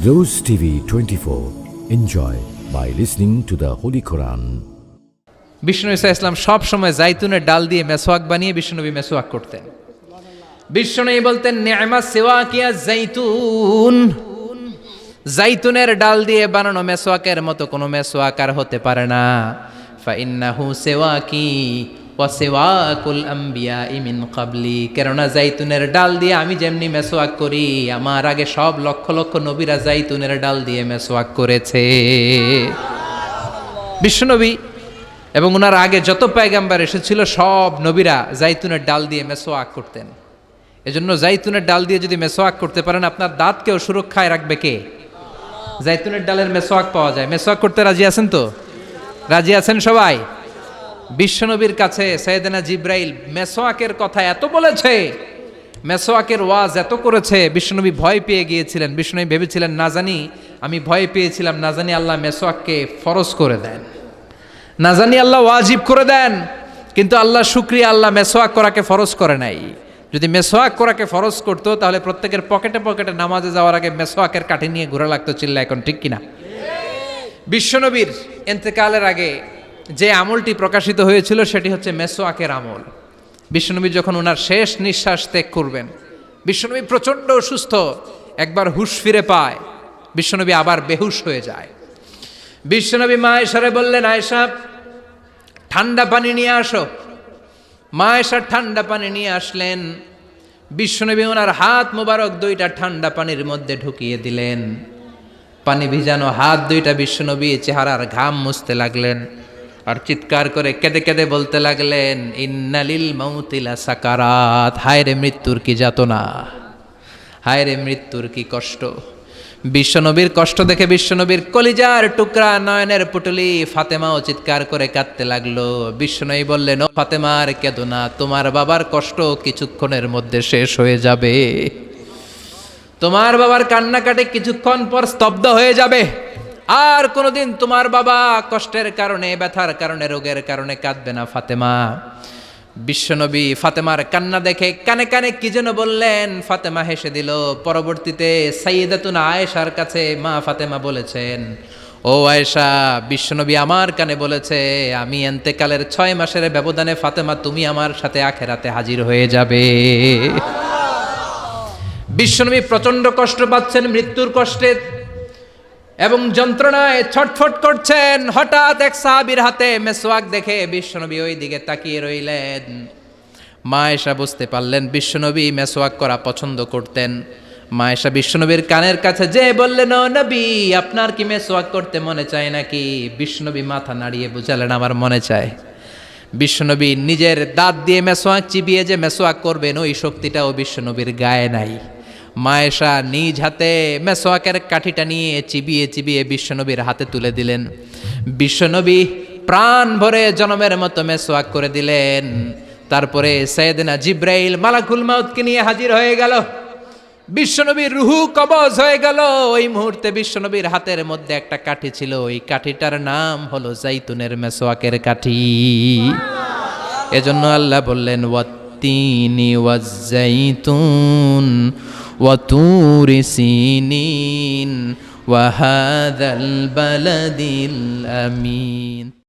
Rose TV 24. Enjoy by listening to the Holy Quran. Vishnu ইসা ইসলাম সব সময় জাইতুনের ডাল দিয়ে মেসোয়াক বানিয়ে বিষ্ণুনবী মেসোয়াক করতেন বিষ্ণুনবী বলতেন নেমা সেওয়া কিয়া জাইতুন জাইতুনের ডাল দিয়ে বানানো মেসোয়াকের মতো কোনো মেসোয়াক আর হতে পারে না ফাইন্নাহু সেওয়াকি ওয়া সেওয়াকুল আম্বিয়া ইমিন কাবলি কেননা জাইতুনের ডাল দিয়ে আমি যেমনি মেসোয়াক করি আমার আগে সব লক্ষ লক্ষ নবীরা জাইতুনের ডাল দিয়ে মেসোয়াক করেছে। বিশ্বনবী এবং ওনার আগে যত পায়গাম্বার এসেছিল সব নবীরা জাইতুনের ডাল দিয়ে মেসোয়াক করতেন। এজন্য জাইতুনের ডাল দিয়ে যদি মেসোয়াক করতে পারেন আপনার দাঁতকেও সুরক্ষায় রাখবে কে? জাইতুনের ডালের মেসোয়াক পাওয়া যায়। মেসোয়াক করতে রাজি আছেন তো? রাজি আছেন সবাই? বিশ্বনবীর কাছে সৈয়দনা জিব্রাইল মেসোয়াকের কথা এত বলেছে, মেসোয়াকের ওয়াজ এত করেছে, বিশ্বনবী ভয় পেয়ে গিয়েছিলেন। বিষ্ণনবী ভেবেছিলেন, না জানি, আমি ভয় পেয়েছিলাম, না জানি আল্লাহ মেসোয়াককে ফরজ করে দেন। না জানি আল্লাহ ওয়াজিব করে দেন, কিন্তু আল্লাহ শুক্রিয়া, আল্লাহ মেসোয়াক করাকে ফরজ করে নাই। যদি মেসোয়াক করাকে ফরজ করতো, তাহলে প্রত্যেকের পকেটে পকেটে নামাজে যাওয়ার আগে মেসোয়াকের কাঠি নিয়ে ঘোরা লাগতো চিল্লা এখন ঠিক কিনা? বিশ্বনবীর এন্তেকালের আগে যে আমলটি প্রকাশিত হয়েছিল সেটি হচ্ছে মেসোয়াকের আমল। বিশ্বনবী যখন ওনার শেষ নিঃশ্বাস ত্যাগ করবেন, বিশ্বনবী প্রচণ্ড অসুস্থ, একবার হুশ ফিরে পায়, বিশ্বনবী আবার বেহুশ হয়ে যায়। বিশ্বনবী মা এসারে বললেন, আয়েশা, ঠান্ডা পানি নিয়ে আসো। মা এসা ঠান্ডা পানি নিয়ে আসলেন। বিশ্বনবী ওনার হাত মোবারক দুইটা ঠান্ডা পানির মধ্যে ঢুকিয়ে দিলেন। পানি ভিজানো হাত দুইটা বিশ্বনবী চেহারার ঘাম মুছতে লাগলেন। আর চিৎকার করে কেঁদে কেঁদে বলতে লাগলেন, ইন্নালিল মৌতিলা সাকারাত। হায় রে মৃত্যুর কি যাতনা? হায় রে মৃত্যুর কি কষ্ট? বিশ্বনবীর কষ্ট দেখে বিশ্বনবীর কলিজার টুকরা নয়নের পুটুলি ফাতেমাও চিৎকার করে কাঁদতে লাগল। বিশ্বনবী বললেন, ও ফাতেমার কেদো না তোমার বাবার কষ্ট কিছুক্ষণের মধ্যে শেষ হয়ে যাবে। তোমার বাবার কান্নাকাটি কিছুক্ষণ পর স্তব্ধ হয়ে যাবে। আর কোনোদিন তোমার বাবা কষ্টের কারণে, ব্যথার কারণে, রোগের কারণে কাঁদবে না ফাতেমা। বিশ্বনবী ফাতেমার কান্না দেখে কানে কানে কি যেন বললেন, ফাতেমা হেসে দিল, পরবর্তীতে সাইয়েদাতুন আয়েশার কাছে মা ফাতেমা বলেছেন, ও আয়েশা, বিশ্বনবী আমার কানে বলেছে, আমি এন্তেকালের ছয় মাসের ব্যবধানে ফাতেমা, তুমি আমার সাথে আখেরাতে হাজির হয়ে যাবে। বিশ্বনবী প্রচণ্ড কষ্ট পাচ্ছেন, মৃত্যুর কষ্টে এবং যন্ত্রণায় ছটফট করছেন। হঠাৎ এক সাহাবির হাতে মেসোয়াক দেখে বিশ্বনবী ওই দিকে তাকিয়ে রইলেন। মা এসা বুঝতে পারলেন বিশ্বনবী মেসোয়াক করা পছন্দ করতেন। মা এসা বিশ্বনবীর কানের কাছে যে বললেন নবী, আপনার কি মেসোয়াক করতে মনে চায় নাকি? বিশ্বনবী মাথা নাড়িয়ে বুঝালেন, আমার মনে চায়। বিশ্বনবী নিজের দাঁত দিয়ে মেসোয়াক চিবিয়ে যে মেসোয়াক করবেন, ওই শক্তিটাও বিশ্বনবীর গায়ে নাই। মায়েশা নিজ হাতে মেসোয়াকের কাঠিটা নিয়ে চিবিয়ে চিবিয়ে বিশ্বনবীর হাতে তুলে দিলেন। বিশ্বনবী প্রাণ ভরে জনমের মতো মেসোয়াক করে দিলেন। তারপরে সৈয়দনা জিব্রাইল মালাকুল মাউতকে নিয়ে হাজির হয়ে গেল। বিশ্বনবীর রুহু কবজ হয়ে গেল। ওই মুহূর্তে বিশ্বনবীর হাতের মধ্যে একটা কাঠি ছিল। ওই কাঠিটার নাম হলো জাইতুনের মেসোয়াকের কাঠি। এজন্য আল্লাহ বললেন والتين والزيتون وطور سينين وهذا البلد الأمين.